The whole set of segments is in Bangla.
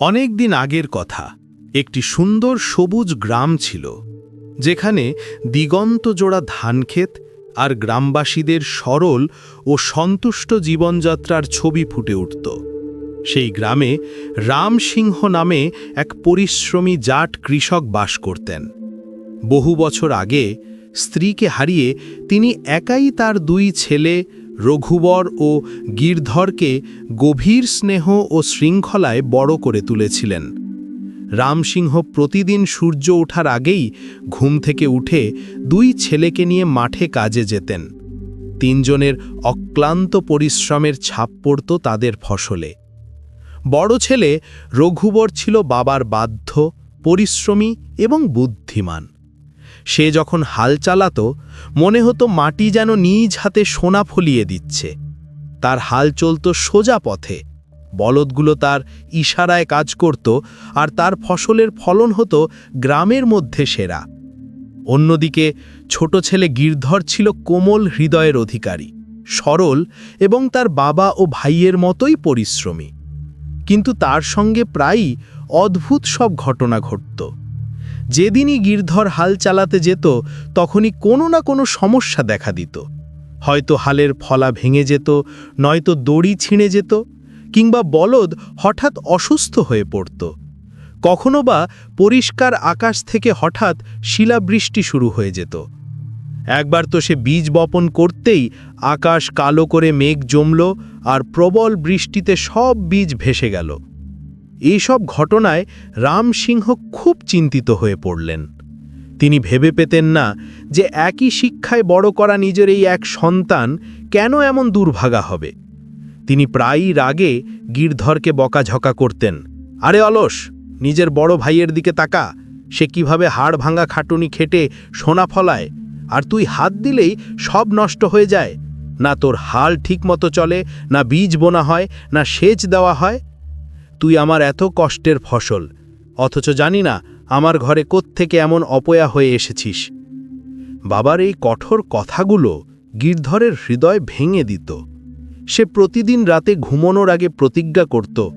অনেক দিন আগের কথা, একটি সুন্দর সবুজ গ্রাম ছিল, যেখানে দিগন্ত জোড়া ধানক্ষেত আর গ্রামবাসীদের সরল ও সন্তুষ্ট জীবনযাত্রার ছবি ফুটে উঠত। সেই গ্রামে রাম সিংহ নামে এক পরিশ্রমী জাট কৃষক বাস করতেন। বহু বছর আগে স্ত্রীকে হারিয়ে তিনি একাই তার দুই ছেলে রঘুবর ও গিরধরকে গভীর স্নেহ ও শৃঙ্খলায় বড় করে তুলেছিলেন। রামসিংহ প্রতিদিন সূর্য ওঠার আগেই ঘুম থেকে উঠে দুই ছেলেকে নিয়ে মাঠে কাজে যেতেন। তিনজনের অক্লান্ত পরিশ্রমের ছাপ পড়ত তাদের ফসলে। বড় ছেলে রঘুবর ছিল বাবার বাধ্য, পরিশ্রমী এবং বুদ্ধিমান। সে যখন হাল চালাত, মনে হতো মাটি যেন নিজ হাতে সোনা ফলিয়ে দিচ্ছে। তার হাল চলত সোজা পথে। বলদগুলো তার ইশারায় কাজ করত আর তার ফসলের ফলন হতো গ্রামের মধ্যে সেরা। অন্যদিকে ছোট ছেলে গিরধর ছিল কোমল হৃদয়ের অধিকারী, সরল এবং তার বাবা ও ভাইয়ের মতোই পরিশ্রমী। কিন্তু তার সঙ্গে প্রায়ই অদ্ভুত সব ঘটনা ঘটত। যেদিনই গিরধর হাল চালাতে যেত, তখনই কোনো না কোনো সমস্যা দেখা দিত। হয়তো হালের ফলা ভেঙে যেত, নয়তো দড়ি ছিঁড়ে যেত, কিংবা বলদ হঠাৎ অসুস্থ হয়ে পড়ত। কখনো বা পরিষ্কার আকাশ থেকে হঠাৎ শিলাবৃষ্টি শুরু হয়ে যেত। একবার তো সে বীজ বপন করতেই আকাশ কালো করে মেঘ জমল আর প্রবল বৃষ্টিতে সব বীজ ভেসে গেল। এইসব ঘটনায় রামসিংহ খুব চিন্তিত হয়ে পড়লেন। তিনি ভেবে পেতেন না যে একই শিক্ষায় বড় করা নিজের এই এক সন্তান কেন এমন দুর্ভাগা হবে। তিনি প্রায়ই রাগে গিরধরকে বকাঝকা করতেন, আরে অলস, নিজের বড় ভাইয়ের দিকে তাকা, সে কীভাবে হাড় ভাঙা খাটুনি খেটে সোনা ফলায়, আর তুই হাত দিলেই সব নষ্ট হয়ে যায়, না তোর হাল ঠিকমতো চলে, না বীজ বোনা হয়, না সেচ দেওয়া হয়? তুই আমার এত কষ্টের ফসল। অথচ জানি না, আমার ঘরে কোত্থেকে এমন অপয়া হয়ে এসেছিস। বাবার এই কঠোর কথাগুলো গিরধরের হৃদয় ভেঙে দিত। সে প্রতিদিন রাতে ঘুমানোর আগে প্রতিজ্ঞা করত,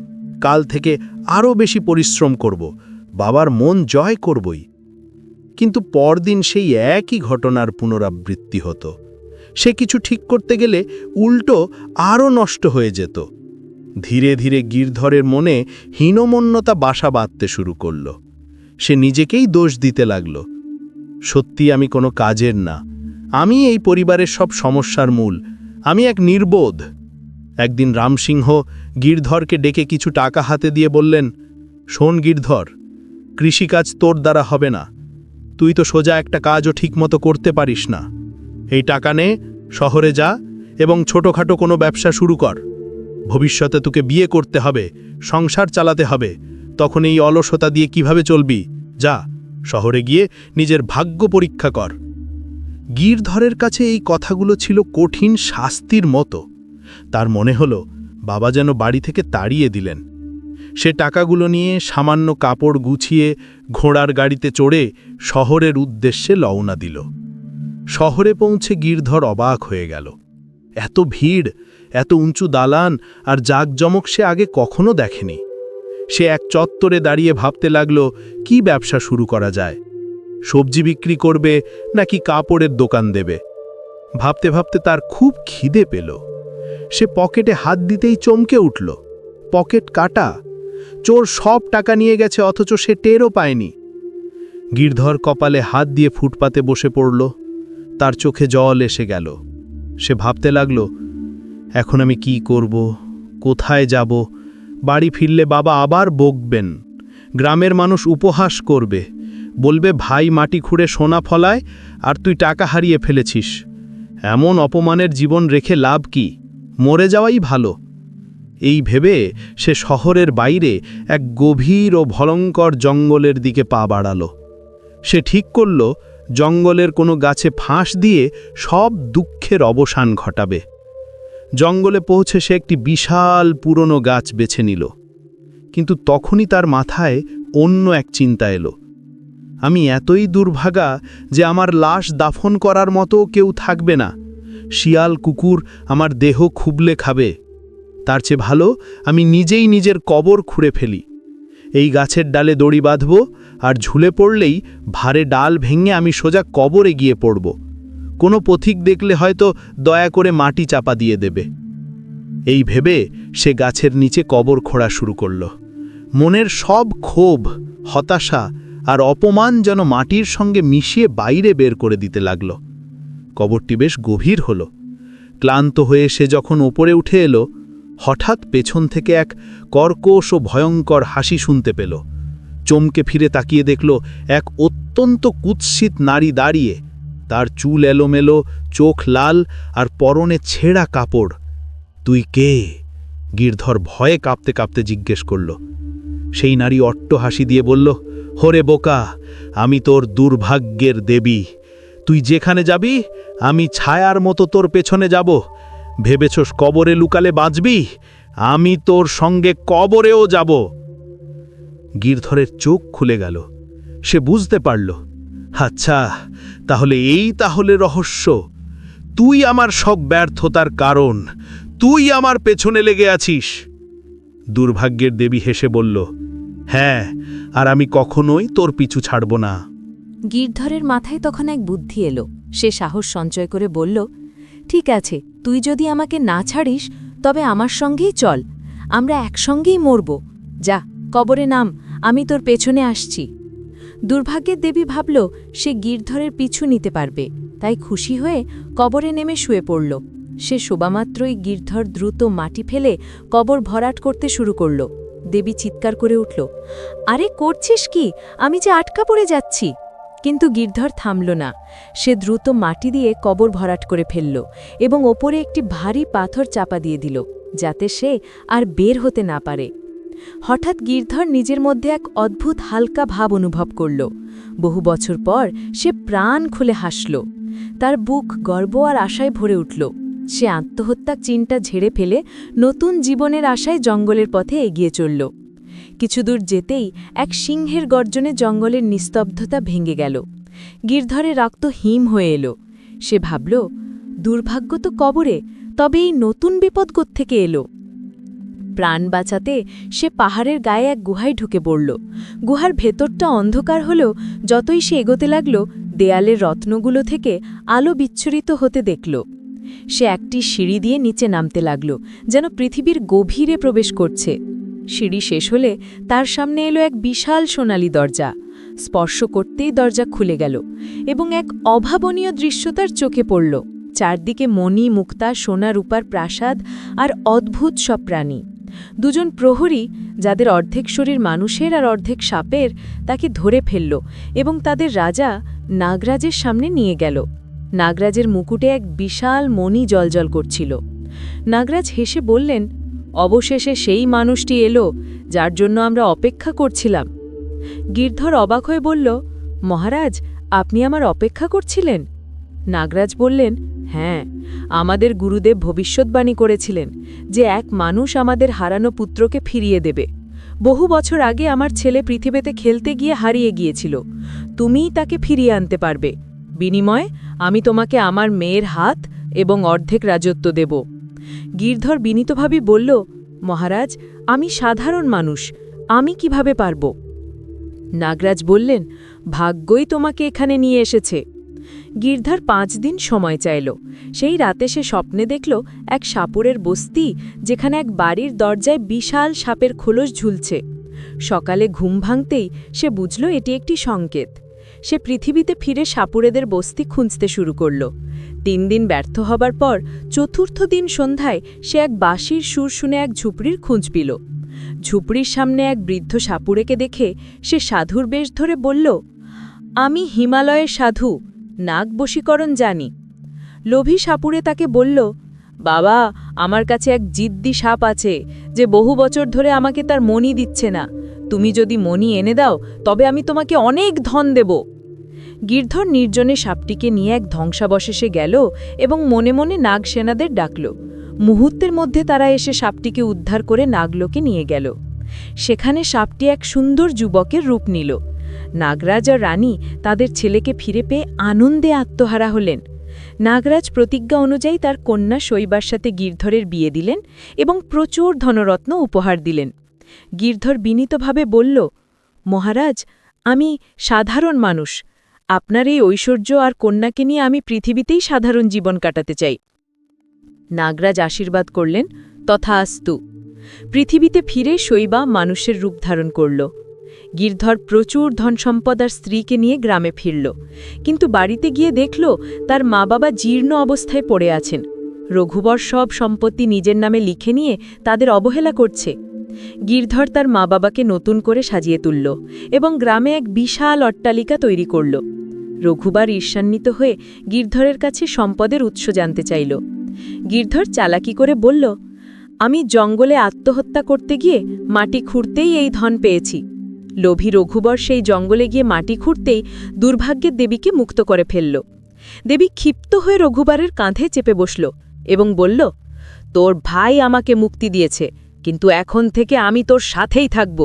কাল থেকে আরও বেশি পরিশ্রম করব, বাবার মন জয় করবই। কিন্তু পরদিন সেই একই ঘটনার পুনরাবৃত্তি হতো। সে কিছু ঠিক করতে গেলে উল্টো আরও নষ্ট হয়ে যেত। ধীরে ধীরে গিরধরের মনে হীনমন্যতা বাসা বাঁধতে শুরু করল। সে নিজেকেই দোষ দিতে লাগল। সত্যি আমি কোনো কাজের না। আমি এই পরিবারের সব সমস্যার মূল। আমি এক নির্বোধ। একদিন রামসিংহ গিরধরকে ডেকে কিছু টাকা হাতে দিয়ে বললেন, শোন গিরধর, কৃষিকাজ তোর দ্বারা হবে না। তুই তো সোজা একটা কাজও ঠিকমতো করতে পারিস না। এই টাকা নে, শহরে যা এবং ছোটোখাটো কোনো ব্যবসা শুরু কর। ভবিষ্যতে তোকে বিয়ে করতে হবে, সংসার চালাতে হবে, তখন এই অলসতা দিয়ে কীভাবে চলবি? যা, শহরে গিয়ে নিজের ভাগ্য পরীক্ষা কর। গিরধরের কাছে এই কথাগুলো ছিল কঠিন শাস্তির মতো। তার মনে হলো, বাবা যেন বাড়ি থেকে তাড়িয়ে দিলেন। সে টাকাগুলো নিয়ে সামান্য কাপড় গুছিয়ে ঘোড়ার গাড়িতে চড়ে শহরের উদ্দেশ্যে লওনা দিল। শহরে পৌঁছে গিরধর অবাক হয়ে গেল। এত ভিড় এত উঁচু দালান আর জাকজমক সে আগে কখনো দেখেনি। সে এক চত্বরে দাঁড়িয়ে ভাবতে লাগল, কি ব্যবসা শুরু করা যায়? সবজি বিক্রি করবে নাকি কাপড়ের দোকান দেবে? ভাবতে ভাবতে তার খুব খিদে পেল। সে পকেটে হাত দিতেই চমকে উঠল। পকেট কাটা। চোর সব টাকা নিয়ে গেছে, অথচ সে টেরও পায়নি। গিরধর কপালে হাত দিয়ে ফুটপাতে বসে পড়ল। তার চোখে জল এসে গেল। সে ভাবতে লাগল এখন আমি কি করব? কোথায় যাব? বাড়ি ফিরলে বাবা আবার বকবেন। গ্রামের মানুষ উপহাস করবে। বলবে, ভাই মাটি খুঁড়ে সোনা ফলায় আর তুই টাকা হারিয়ে ফেলেছিস। এমন অপমানের জীবন রেখে লাভ কি? মরে যাওয়াই ভালো। এই ভেবে সে শহরের বাইরে এক গভীর ও ভয়ঙ্কর জঙ্গলের দিকে পা বাড়াল। সে ঠিক করল, জঙ্গলের কোনো গাছে ফাঁস দিয়ে সব দুঃখের অবসান ঘটাবে। জঙ্গলে পৌঁছে সে একটি বিশাল পুরনো গাছ বেছে নিল। কিন্তু তখনই তার মাথায় অন্য এক চিন্তা এলো। আমি এতই দুর্ভাগা যে আমার লাশ দাফন করার মতো কেউ থাকবে না। শিয়াল কুকুর আমার দেহ খুবলে খাবে। তার চেয়ে ভালো আমি নিজেই নিজের কবর খুঁড়ে ফেলি। এই গাছের ডালে দড়ি বাঁধব আর ঝুলে পড়লেই ভারে ডাল ভেঙে আমি সোজা কবরে গিয়ে পড়ব। কোনো পথিক দেখলে হয়তো দয়া করে মাটি চাপা দিয়ে দেবে। এই ভেবে সে গাছের নিচে কবর খোঁড়া শুরু করল। মনের সব ক্ষোভ, হতাশা আর অপমান যেন মাটির সঙ্গে মিশিয়ে বাইরে বের করে দিতে লাগল। কবরটি বেশ গভীর হল। ক্লান্ত হয়ে সে যখন ওপরে উঠে এলো, হঠাৎ পেছন থেকে এক কর্কশ ও ভয়ঙ্কর হাসি শুনতে পেল। চমকে ফিরে তাকিয়ে দেখল এক অত্যন্ত কুৎসিত নারী দাঁড়িয়ে তার চুল এলোমেলো, চোখ লাল আর পরনে ছেঁড়া কাপড়। তুই কে? গিরধর ভয়ে কাঁপতে কাঁপতে জিজ্ঞেস করল। সেই নারী অট্ট হাসি দিয়ে বলল, হরে বোকা, আমি তোর দুর্ভাগ্যের দেবী। তুই যেখানে যাবি, আমি ছায়ার মতো তোর পেছনে যাব। ভেবেছস কবরে লুকালে বাঁচবি? আমি তোর সঙ্গে কবরেও যাব। গিরধরের চোখ খুলে গেল। সে বুঝতে পারল আচ্ছা তাহলে এই তাহলে রহস্য। তুই আমার সব ব্যর্থতার কারণ, তুই আমার পেছনে লেগে আছিস। দুর্ভাগ্যের দেবী হেসে বলল হ্যাঁ আর আমি কখনোই তোর পিছু ছাড়ব না। গিরধরের মাথায় তখন এক বুদ্ধি এলো। সে সাহস সঞ্চয় করে বলল, ঠিক আছে, তুই যদি আমাকে না ছাড়িস, তবে আমার সঙ্গেই চল। আমরা একসঙ্গেই মরব। যা, কবরে নাম, আমি তোর পেছনে আসছি। দুর্ভাগ্যের দেবী ভাবল, সে গিরধরের পিছু নিতে পারবে। তাই খুশি হয়ে কবরে নেমে শুয়ে পড়ল। সে শোবামাত্রই গিরধর দ্রুত মাটি ফেলে কবর ভরাট করতে শুরু করল। দেবী চিৎকার করে উঠল, আরে করছিস কি? আমি যে আটকা পড়ে যাচ্ছি। কিন্তু গিরধর থামল না। সে দ্রুত মাটি দিয়ে কবর ভরাট করে ফেলল এবং ওপরে একটি ভারী পাথর চাপা দিয়ে দিল, যাতে সে আর বের হতে না পারে। হঠাৎ গিরধর নিজের মধ্যে এক অদ্ভুত হালকা ভাব অনুভব করল। বহু বছর পর সে প্রাণ খুলে হাসল। তার বুক গর্ব আর আশায় ভরে উঠল। সে আত্মহত্যা চিনটা ঝেড়ে ফেলে নতুন জীবনের আশায় জঙ্গলের পথে এগিয়ে চলল। কিছুদূর যেতেই এক সিংহের গর্জনে জঙ্গলের নিস্তব্ধতা ভেঙে গেল। গিরধরে রক্ত হিম হয়ে এলো। সে ভাবল, দুর্ভাগ্য তো কবরে, তবে এই নতুন বিপদ থেকে এলো? প্রাণ বাঁচাতে সে পাহাড়ের গায়ে এক গুহায় ঢুকে পড়ল। গুহার ভেতরটা অন্ধকার হলেও যতই সে এগোতে লাগল, দেয়ালের রত্নগুলো থেকে আলো বিচ্ছুরিত হতে দেখল। সে একটি সিঁড়ি দিয়ে নিচে নামতে লাগল, যেন পৃথিবীর গভীরে প্রবেশ করছে। সিঁড়ি শেষ হলে তার সামনে এলো এক বিশাল সোনালি দরজা। স্পর্শ করতেই দরজা খুলে গেল এবং এক অভাবনীয় দৃশ্য তার চোখে পড়ল। চারদিকে মণি, মুক্তা, সোনা, রূপার প্রাসাদ আর অদ্ভুত সব প্রাণী। দুজন প্রহরী, যাদের অর্ধেক শরীর মানুষের আর অর্ধেক সাপের, তাকে ধরে ফেলল এবং তাদের রাজা নাগরাজের সামনে নিয়ে গেল। নাগরাজের মুকুটে এক বিশাল মণি জলজল করছিল। নাগরাজ হেসে বললেন, অবশেষে সেই মানুষটি এলো, যার জন্য আমরা অপেক্ষা করছিলাম। গিরধর অবাক হয়ে বলল, মহারাজ, আপনি আমার অপেক্ষা করছিলেন? নাগরাজ বললেন হ্যাঁ আমাদের গুরুদেব ভবিষ্যৎবাণী করেছিলেন যে এক মানুষ আমাদের হারানো পুত্রকে ফিরিয়ে দেবে। বহু বছর আগে আমার ছেলে পৃথিবীতে খেলতে গিয়ে হারিয়ে গিয়েছিল। তুমিই তাকে ফিরিয়ে আনতে পারবে। বিনিময়ে আমি তোমাকে আমার মেয়ের হাত এবং অর্ধেক রাজত্ব দেব। গিরধর বিনীতভাবে বলল, মহারাজ, আমি সাধারণ মানুষ, আমি কীভাবে পারব? নাগরাজ বললেন, ভাগ্যই তোমাকে এখানে নিয়ে এসেছে। গিরধার পাঁচ দিন সময় চাইল। সেই রাতে সে স্বপ্নে দেখল এক সাপুরের বস্তি, যেখানে এক বাড়ির দরজায় বিশাল সাপের খোলস ঝুলছে। সকালে ঘুম ভাঙতেই সে বুঝল এটি একটি সংকেত। সে পৃথিবীতে ফিরে সাপুরেদের বস্তি খুঁজতে শুরু করল। তিন দিন ব্যর্থ হবার পর চতুর্থ দিন সন্ধ্যায় সে এক বাঁশির সুর শুনে এক ঝুপড়ির খুঁজ পিল। ঝুপড়ির সামনে এক বৃদ্ধ সাপুরেকে দেখে সে সাধুর বেশ ধরে বলল, আমি হিমালয়ের সাধু। নাগ বশীকরণ জানি। লোভী সাপুরে তাকে বলল, বাবা, আমার কাছে এক জিদ্দি সাপ আছে, যে বহু বছর ধরে আমাকে তার মণি দিচ্ছে না। তুমি যদি মণি এনে দাও, তবে আমি তোমাকে অনেক ধন দেব। গির্ধর নির্জনে সাপটিকে নিয়ে এক ধ্বংসাবশেষে গেল এবং মনে মনে নাগ সেনাদের ডাকল। মুহূর্তের মধ্যে তারা এসে সাপটিকে উদ্ধার করে নাগলোকে নিয়ে গেল। সেখানে সাপটি এক সুন্দর যুবকের রূপ নিল। নাগরাজ আর রানী তাদের ছেলেকে ফিরে পেয়ে আনন্দে আত্মহারা হলেন। নাগরাজ প্রতিজ্ঞা অনুযায়ী তার কন্যা শৈবার সাথে গিরধরের বিয়ে দিলেন এবং প্রচুর ধনরত্ন উপহার দিলেন। গিরধর বিনীতভাবে বলল, মহারাজ, আমি সাধারণ মানুষ। আপনার এই ঐশ্বর্য আর কন্যাকে নিয়ে আমি পৃথিবীতেই সাধারণ জীবন কাটাতে চাই নাগরাজ আশীর্বাদ করলেন তথা আস্তু পৃথিবীতে ফিরে শৈবা মানুষের রূপ ধারণ করল। গিরধর প্রচুর ধনসম্পদ আর স্ত্রীকে নিয়ে গ্রামে ফিরল। কিন্তু বাড়িতে গিয়ে দেখল, তার মা বাবা জীর্ণ অবস্থায় পড়ে আছেন। রঘুবর সব সম্পত্তি নিজের নামে লিখে নিয়ে তাদের অবহেলা করছে। গিরধর তার মা বাবাকে নতুন করে সাজিয়ে তুলল এবং গ্রামে এক বিশাল অট্টালিকা তৈরি করল। রঘুবার ঈর্ষান্বিত হয়ে গিরধরের কাছে সম্পদের উৎস জানতে চাইল। গিরধর চালাকি করে বলল, আমি জঙ্গলে আত্মহত্যা করতে গিয়ে মাটি খুঁড়তেই এই ধন পেয়েছি। লোভী রঘুবর সেই জঙ্গলে গিয়ে মাটি খুঁড়তেই দুর্ভাগ্যের দেবীকে মুক্ত করে ফেলল। দেবী ক্ষিপ্ত হয়ে রঘুবারের কাঁধে চেপে বসল এবং বলল, তোর ভাই আমাকে মুক্তি দিয়েছে, কিন্তু এখন থেকে আমি তোর সাথেই থাকব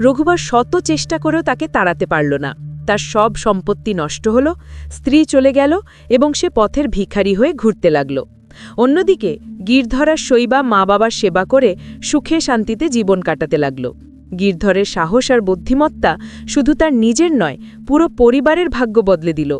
রঘুবার শত চেষ্টা করেও তাকে তাড়াতে পারল না। তার সব সম্পত্তি নষ্ট হল, স্ত্রী চলে গেল এবং সে পথের ভিখারি হয়ে ঘুরতে লাগল। অন্যদিকে গিরধরার শৈবা মা বাবার সেবা করে সুখে শান্তিতে জীবন কাটাতে লাগল। গিরধরের সাহস আর বুদ্ধিমত্তা শুধু তার নিজের নয় পুরো পরিবারের ভাগ্য বদলে দিল।